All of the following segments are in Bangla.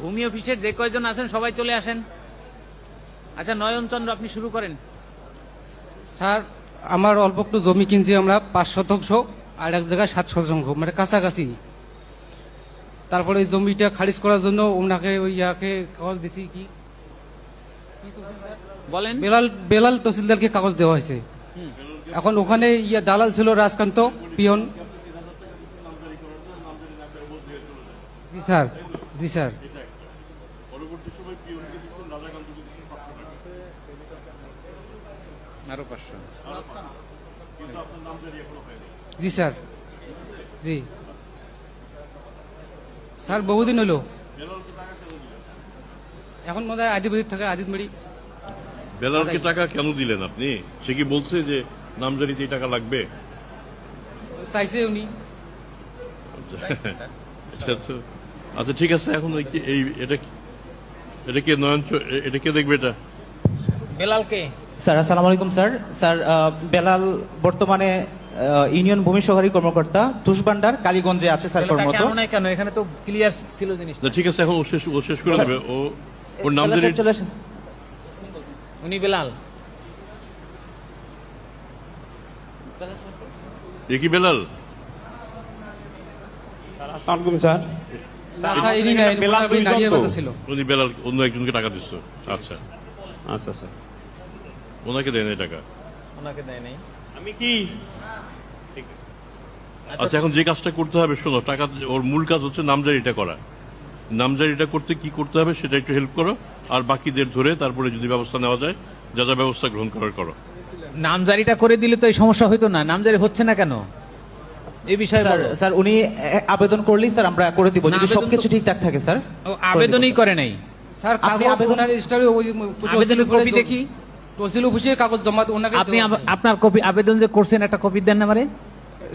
ভূমি অফিসের যে কয়জন আছেন সবাই চলে আসেন। আচ্ছা নয়নচন্দ্র আপনি শুরু করেন। স্যার আমার অল্প একটু জমি কিনছি আমরা পাঁচ শতাংশ আর এক জায়গায় সাত শতাংশ মানে কাছাকাছি। তারপরে ওই জমিটা খারিজ করার জন্য ওনাকে ওই ইয়াকে কাগজ দিছি কি? বলেন। বেলাল বেলাল তহসিলদারকে কাগজ দেওয়া হয়েছে। এখন ওখানে ইয়া দালাল ছিল রাজকান্ত পিয়ন। জি স্যার। জি স্যার। আরও পাঁচশো। জি স্যার। জি। স্যার বহুদিন হলো। এখন মনে হয় আদিবাদী থাকে আদিতমারি বেলালকে টাকা কেন দিলেন আপনি? সে কি বলছে যে নামজারিতে এই টাকা লাগবে? চাইছে উনি। আচ্ছা আচ্ছা। আচ্ছা ঠিক আছে এখন এই কি- এই এটা কি- এটা কে নয়ন এটা কে দেখবে এটা বেলালকে স্যার আসসালামু আলাইকুম স্যার স্যার বেলাল বর্তমানে ইউনিয়ন ভূমি সহকারী কর্মকর্তা তুষবান্ডার কালীগঞ্জে আছে স্যার কর্মরত। কেন? এখানে তো ক্লিয়ার ছিল জিনিস না ঠিক আছে এখন ও শেষ ও শেষ করে দেবে। ও ওর নাম চলে আসেন উনি বেলাল। এ কি বেলাল? আসসালামাইকুম স্যার না স্যার। উনি বেলাল অন্য একজনকে টাকা দিচ্ছে। আচ্ছা। আচ্ছা স্যার। ওনাকে দেন এই টাকা? ওনাকে দেয় নাই। আমি কি? আচ্ছা এখন যে কাজটা করতে হবে শোনো টাকা ওর মূল কাজ হচ্ছে নামজারিটা করা। নামজারিটা করতে কি করতে হবে সেটা একটু হেল্প করো আর বাকিদের ধরে তারপরে যদি ব্যবস্থা নেওয়া যায় যা যা ব্যবস্থা গ্রহণ করার করো। নামজারিটা করে দিলে তো এই সমস্যা হইতো না। নামজারি হচ্ছে না কেন? এই বিষয়ে স্যার উনি আবেদন করলেই স্যার আমরা করে দিব। যদি সবকিছু ঠিকঠাক থাকে স্যার আবেদনই করে নাই। স্যার কাগজ ওনার রেজিস্টারে আবেদনের কপি দেখি। তহসিল অফিসে কাগজ জমা ওনাকে আপনি। আপনার কপি আবেদন যে করছেন একটা কপি দেন না আমারে।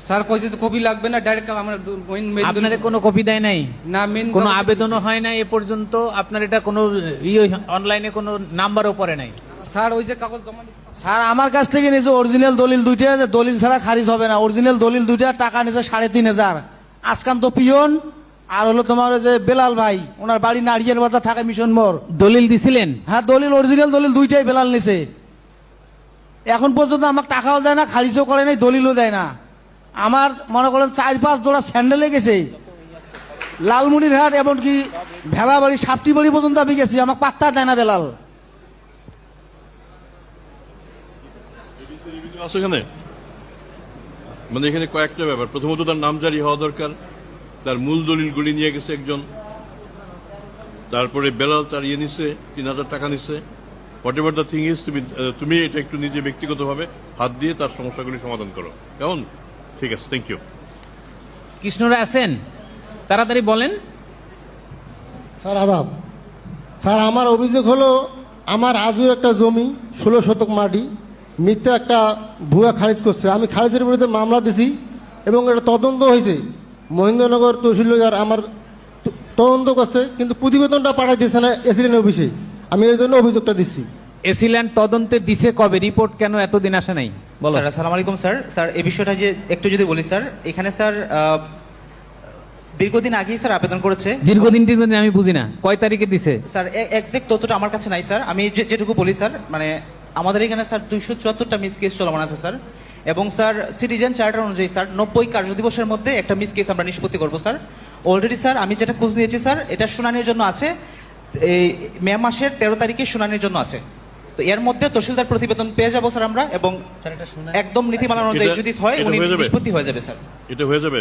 স্যার কইছে যে কপি লাগবে না ডাইরেক্ট আমরা মেইন মেইন আপনারে কোনো কপি দেয় নাই? না মেইন কোনো আবেদনও হয় নাই এ পর্যন্ত? আপনার এটা কোনো ইয়ে অনলাইনে কোনো নাম্বারও পড়ে নাই? স্যার ওই যে কাগজ জমা স্যার আমার কাছ থেকে নিয়েছে অরিজিনাল দলিল দুইটা যে দলিল ছাড়া খারিজ হবে না। অরিজিনাল দলিল দুইটা টাকা নিয়েছে সাড়ে তিন হাজার। আজকান্ত পিয়ন আর হলো তোমার ওই যে বেলাল ভাই ওনার বাড়ি নারিয়ের বাজার থাকে মিশন মোড়। দলিল দিছিলেন? হ্যাঁ দলিল অরিজিনাল দলিল দুইটাই বেলাল নিছে। এখন পর্যন্ত আমাকে টাকাও দেয় না খারিজও করে নাই দলিলও দেয় না। আমার মনে করেন চার পাঁচ জোড়া স্যান্ডেলে গেছে। লালমুড়ির হাট এমনকি ভেলাবাড়ি সাপটি বাড়ি পর্যন্ত আমি গেছি আমাকে পাত্তা দেয় না বেলাল। আছে এখানে। মানে এখানে কয়েকটা ব্যাপার। প্রথমত তার নামজারি হওয়া দরকার। তার মূল দলিলগুলি নিয়ে গেছে একজন। তারপরে বেলাল তার ইয়ে নিচ্ছে তিন হাজার টাকা নিচ্ছে whatever the thing is তুমি তুমি এটা একটু নিজে ব্যক্তিগতভাবে হাত দিয়ে তার সমস্যাগুলি সমাধান করো। কেমন? ঠিক আছে থ্যাংক ইউ কৃষ্ণরা আছেন? তাড়াতাড়ি বলেন। স্যার আদাব। স্যার আমার অভিযোগ হলো আমার আজও একটা জমি ষোলো শতক মাটি। মিথ্যা একটা ভুয়া খারিজ করছে। আমি খারিজের বিরুদ্ধে মামলা দিছি এবং এটা তদন্ত হয়েছে। মহেন্দ্রনগর তহসিলদার আমার তদন্ত করছে কিন্তু প্রতিবেদনটা পাঠাই দিয়েছে না এসিডেন্ট অফিসে। আমি এর জন্য অভিযোগটা দিচ্ছি। এসিল্যান্ড তদন্তে দিছে কবে? রিপোর্ট কেন এতদিন আসে নাই? বলো। স্যার আসসালামু আলাইকুম স্যার। স্যার এই বিষয়টা যে একটু যদি বলি স্যার এখানে স্যার দীর্ঘদিন আগেই স্যার আবেদন করেছে। দীর্ঘদিন দীর্ঘদিন আমি বুঝি না। কয় তারিখে দিছে? স্যার এক্সাক্ট তথ্যটা আমার কাছে নাই স্যার। আমি যে- যেটুকু বলি স্যার মানে আমাদের এখানে স্যার দুইশো চুয়াত্তরটা মিস কেস চলমান আছে স্যার। এবং স্যার সিটিজেন চার্টার অনুযায়ী স্যার নব্বই কার্য দিবসের মধ্যে একটা মিস কেস আমরা নিষ্পত্তি করব স্যার। অলরেডি স্যার আমি যেটা খোঁজ নিয়েছি স্যার এটা শুনানির জন্য আছে। এই মে মাসের তেরো তারিখে শুনানির জন্য আছে। তো এর মধ্যে তহসিলদার প্রতিবেদন পেয়ে যাব স্যার আমরা এবং একদম নীতিমালা অনুযায়ী যদি হয় উনি নিষ্পত্তি হয়ে যাবে স্যার। এটা হয়ে যাবে?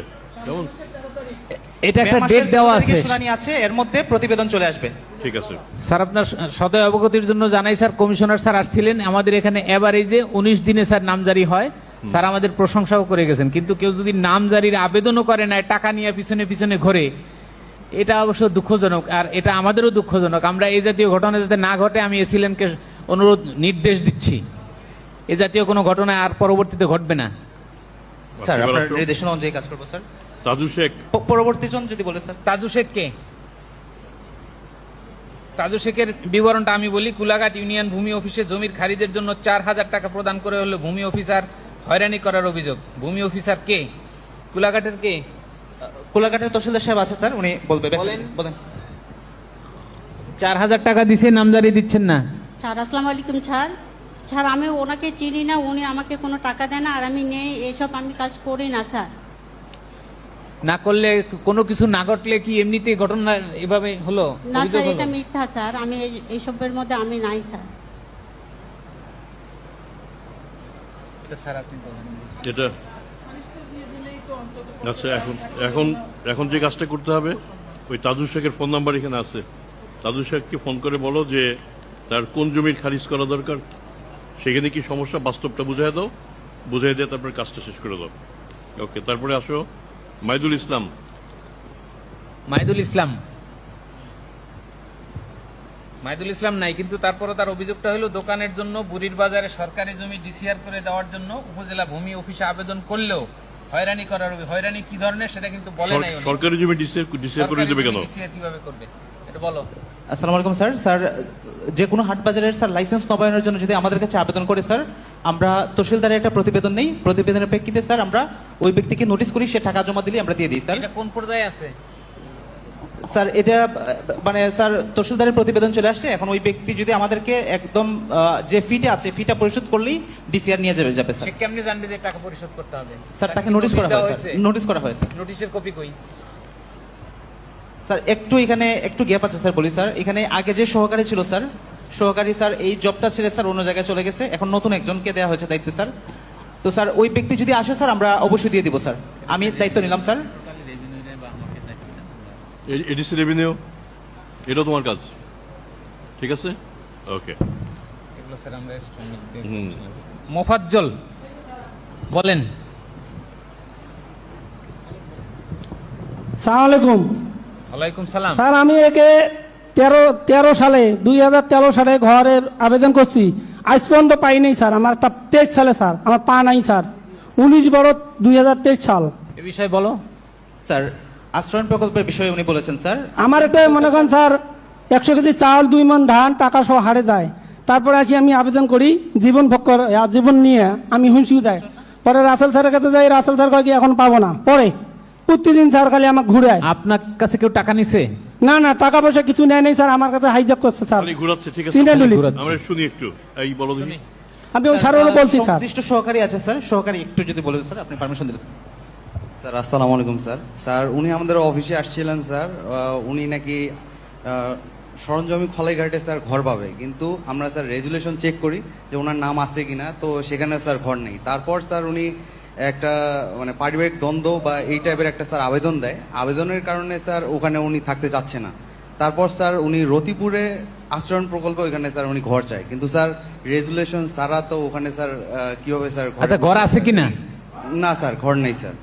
এটা একটা ডেট দেওয়া আছে। শুনানি আছে এর মধ্যে প্রতিবেদন চলে আসবে। ঠিক আছে। স্যার আপনার সদয় অবগতির জন্য জানাই স্যার কমিশনার স্যার আসছিলেন। আমাদের এখানে এভারেজে উনিশ দিনে স্যার নামজারি হয়। স্যার আমাদের প্রশংসাও করে গেছেন। কিন্তু কেউ যদি নামজারির আবেদনও করে না টাকা নিয়ে পিছনে পিছনে ঘোরে এটা অবশ্য দুঃখজনক। আর এটা আমাদেরও দুঃখজনক। আমরা এই জাতীয় ঘটনা যাতে না ঘটে আমি এসিলেনকে অনুরোধ নির্দেশ দিচ্ছি। এ জাতীয় কোনো ঘটনা আর পরবর্তীতে ঘটবে না। স্যার আপনার নির্দেশনা অনুযায়ী কাজ করব স্যার। তাজু শেখ। পরবর্তী জন যদি বলে স্যার। তাজু শেখ কে? তাজু শেখের বিবরণটা আমি বলি কুলাঘাট ইউনিয়ন ভূমি অফিসে জমির খারিজের জন্য চার হাজার টাকা প্রদান করে হলো ভূমি অফিসার হয়রানি করার অভিযোগ। ভূমি অফিসার কে? কুলাঘাটের কে? কোলাঘাটের তহসিলদার সাহেব আছে স্যার উনি বলবে বলেন। বলেন। চার হাজার টাকা দিছে নামজারি দিচ্ছেন না। স্যার আসসালামু আলাইকুম স্যার। স্যার আমি ওনাকে চিনি না উনি আমাকে কোনো টাকা দেয় না আর আমি নেই এইসব আমি কাজ করি না স্যার। না করলে কোনো কিছু না ঘটলে কি এমনিতে ঘটনা এভাবে হলো? না স্যার এটা মিথ্যা স্যার। আমি এই- এইসবের মধ্যে আমি নাই স্যার। এটা স্যার আপনি বলেন। এটা আচ্ছা এখন এখন এখন যে কাজটা করতে হবে ওই তাজু শেখের ফোন নাম্বার এখানে আছে। তাজু শেখকে ফোন করে বলো যে তার কোন জমির খারিজ করা দরকার? সেখানে কি সমস্যা? বাস্তবটা বুঝাই দাও। বুঝাই দিয়ে তারপরে কাজটা শেষ করে দাও। ওকে তারপরে আসো। মাইদুল ইসলাম। মাইদুল ইসলাম। মাইদুল ইসলাম নাই কিন্তু তারপরে তার অভিযোগটা হলো দোকানের জন্য বুড়ির বাজারে সরকারি জমি ডিসিআর করে দেওয়ার জন্য উপজেলা ভূমি অফিসে আবেদন করলেও হয়রানি করার হয়রানি কি ধরনের সেটা কিন্তু বলে নাই সরকারি জমি ডিসিআর ডিসিআর করে দেবে কেন? DCR কীভাবে করবে? এটা বলো। আসসালামু আলাইকুম স্যার। স্যার যে কোনো হাট বাজারের স্যার লাইসেন্স নবায়নের জন্য যদি আমাদের কাছে আবেদন করে স্যার আমরা তহসিলদারের একটা প্রতিবেদন নেই। প্রতিবেদনের প্রেক্ষিতে স্যার আমরা ওই ব্যক্তিকে নোটিশ করি সে টাকা জমা দিলে আমরা দিয়ে দিই স্যার। এটা কোন পর্যায়ে আছে? স্যার এটা মানে স্যার তহসিলদারের প্রতিবেদন চলে আসছে। এখন ওই ব্যক্তি যদি আমাদেরকে একদম যে ফিটা আছে ফিটা পরিশোধ করলেই ডিসিআর নিয়ে যাবে যাবে স্যার। কেমনি জানবে যে টাকা পরিশোধ করতে হবে? স্যার তাকে নোটিশ করা হয়েছে? নোটিশ করা হয়েছে নোটিশের কপি কই? স্যার একটু এখানে একটু গ্যাপ আছে স্যার বলি স্যার। এখানে আগে যে সহকারী ছিল স্যার সহকারী স্যার এই জবটা ছেড়ে স্যার অন্য জায়গায় চলে গেছে। এখন নতুন একজনকে দেওয়া হয়েছে দায়িত্ব স্যার। তো স্যার ওই ব্যক্তি যদি আসে স্যার আমরা অবশ্যই দিয়ে দিব স্যার। আমি দায়িত্ব নিলাম স্যার। এডিসি রেভিনিউ এটা তোমার কাজ। ঠিক আছে? ওকে এগুলো স্যার আমরা estimate দিয়ে মোফাজ্জল বলেন। সালাম আলাইকুম। ওয়ালাইকুম সালাম। স্যার আমি একে তেরো তেরো সালে দুই হাজার তেরো সালে ঘরের আবেদন করছি। আজ পর্যন্ত পাই পাইনি স্যার আমার একটা তেইশ সালে স্যার আমার পা নাই স্যার। উনিশ বারো দুই হাজার তেইশ সাল। এ বিষয়ে বলো। স্যার আশ্রয়ণ প্রকল্পের বিষয়ে উনি বলেছেন স্যার। আমার একটা মনে করেন স্যার একশো কেজি চাল দুই মন ধান টাকা সহ হারে যায়। তারপরে আসি আমি আবেদন করি জীবন ভোগ জীবন নিয়ে আমি হুঁসিও যাই পরে রাসেল স্যারের কাছে যাই রাসেল স্যার কয় কি এখন পাবো না। পরে প্রতিদিন স্যার খালি আমাকে ঘুরায়। আপনার কাছে কেউ টাকা নিছে? না না টাকা পয়সা কিছু নেয় নাই স্যার আমার কাছে হাইজাক করছে স্যার। ঘুরাচ্ছে ঠিক আছে। আমরা শুনি একটু। এই বলো দেখি। আমি ওই স্যারেরও বলছি স্যার। সংশ্লিষ্ট সহকারী আছে স্যার। সহকারী একটু যদি বলেন স্যার আপনি পারমিশন দিলেন স্যার। আসসালামু আলাইকুম স্যার। স্যার উনি আমাদের অফিসে আসছিলেন স্যার। উনি নাকি সরঞ্জামি খলাইঘাটে স্যার ঘর পাবে। কিন্তু আমরা স্যার রেজুলেশন চেক করি যে ওনার নাম আছে কিনা। তো সেখানে স্যার ঘর নেই। তারপর স্যার উনি একটা মানে পারিবারিক দ্বন্দ্ব বা এই টাইপের একটা স্যার আবেদন দেয়। আবেদনের কারণে স্যার ওখানে উনি থাকতে চাচ্ছে না। তারপর স্যার উনি রতিপুরে আশ্রয়ণ প্রকল্প ওইখানে স্যার উনি ঘর চায়। কিন্তু স্যার রেজুলেশন সারা তো ওখানে স্যার কীভাবে স্যার আচ্ছা ঘর আছে কি না না স্যার ঘর নেই স্যার।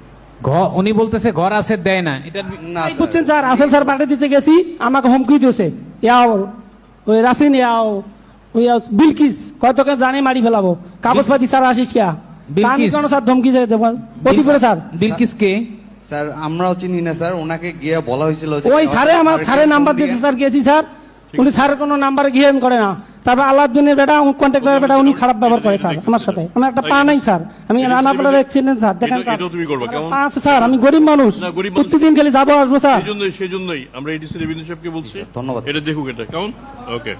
ঘর উনি বলতেছে ঘর আছে দেয় না। এটা না বুঝছেন স্যার আসল স্যার পাঠিয়ে দিতে গেছি আমাকে হুমকি দিয়েছে। ইয়াও ওই রাসিন ইয়াও ওই বিলকিস কয়তকে জানে মারি ফেলাবো। কাগজপাতি স্যার আসিস কিয়া? বিলকিস? কেন স্যার ধমকি দিয়ে অতি করে স্যার। বিলকিস কে? স্যার আমরাও চিনি না স্যার। ওনাকে গিয়ে বলা হয়েছিল ওই স্যারে আমার স্যারের নাম্বার দিয়েছে স্যার গেছি স্যার। উনি স্যারের কোনো নাম্বারে গিয়ে করে না। তারপর বেটা বেটা উনি খারাপ ব্যবহার করে স্যার আমার সাথে। আমার একটা পা নাই স্যার। আমি রান্না পড়ার অ্যাক্সিডেন্ট স্যার। দেখেন আছে স্যার আমি গরিব মানুষ। না, গরিব মানুষ। প্রতিদিন খালি যাব আসব স্যার। সেই জন্যই সেই জন্যই। আমরা এডিসি রেভিনিউ সাহেবকে বলছি। ধন্যবাদ। এটা দেখুক এটা। কেমন? ওকে